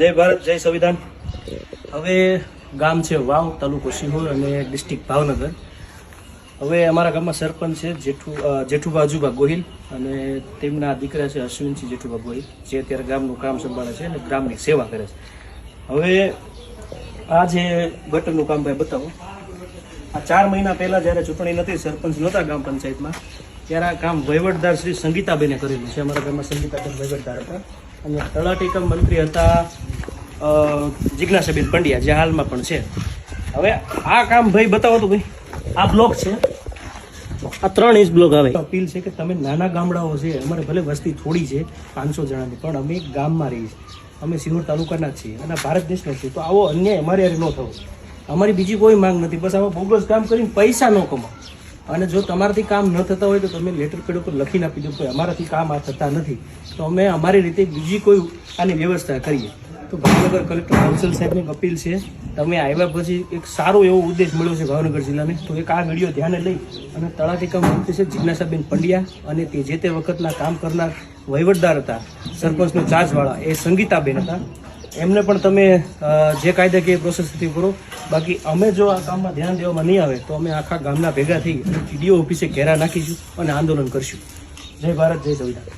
જય ભારત, જય સંવિધાન. હવે ગામ છે વાવ, તાલુકો સિહોર અને ડિસ્ટ્રિક્ટ ભાવનગર. હવે અમારા ગામમાં સરપંચ છે જેઠુ જેઠુભા અજુભા ગોહિલ અને તેમના દીકરા છે અશ્વિનસિંહ જેઠુભા ગોહિલ, જે અત્યારે ગામનું કામ સંભાળે છે અને ગ્રામની સેવા કરે છે. હવે આ જે ગટરનું કામ ભાઈ બતાવો. આ ચાર મહિના પહેલાં જ્યારે ચૂંટણી નથી સરપંચ નહોતા ગામ પંચાયતમાં, ત્યારે આ કામ વહીવટદાર શ્રી સંગીતાબેને કરેલું છે. અમારા ગામમાં સંગીતાબેન વહીવટદાર હતા. અને તળાટીકમ મંત્રી હતા જિજ્ઞાસાબેન પંડ્યા, જે હાલમાં પણ છે. હવે આ કામ ભાઈ બતાવો તો ભાઈ. આ બ્લોક છે. આ ત્રણ ઇંચ બ્લોક આવે. અપીલ છે કે તમે નાના ગામડાઓ છે, અમારે ભલે વસ્તી થોડી છે, પાંચસો જણાની, પણ અમે ગામમાં રહીએ છીએ. અમે સિહોર તાલુકાના છીએ અને ભારત દેશના છીએ. તો આવો અન્યાય અમારે યારે ન થવો. અમારી બીજી કોઈ માંગ નથી. બસ આવા બોગસ કામ કરીને પૈસા ન કમાઓ અને જો તમારાથી કામ ન થતા હોય તો તમે લેટર પેડ ઉપર લખીને આપી દો. કે અમારાથી કામ આ થતા નથી. તો અમે અમારી રીતે બીજી કોઈ આની વ્યવસ્થા કરીએ. તો ભાવનગર કલેક્ટર કાઉન્સિલ સાહેબની અપીલ છે, તમે આવ્યા પછી એક સારો એવો ઉદ્દેશ મળ્યો છે ભાવનગર જિલ્લાને. તો એક આ વીડિયો ધ્યાને લઈ અને તળાટીકા મંત્રી છે જિજ્ઞાસાબેન પંડ્યા અને તે જે તે વખતના કામ કરનાર વહીવટદાર હતા, સરપંચનો ચાર્જવાળા એ સંગીતાબેન હતા. એમને પણ તમે જે કાયદાકીય પ્રોસેસથી કરો. બાકી અમે જો આ કામમાં ધ્યાન દેવામાં નહીં આવે તો અમે આખા ગામના ભેગા થઈ ટીડીઓ ઓફિસે ઘેરા નાખીશું અને આંદોલન કરશું. જય ભારત, જય સંવિધાન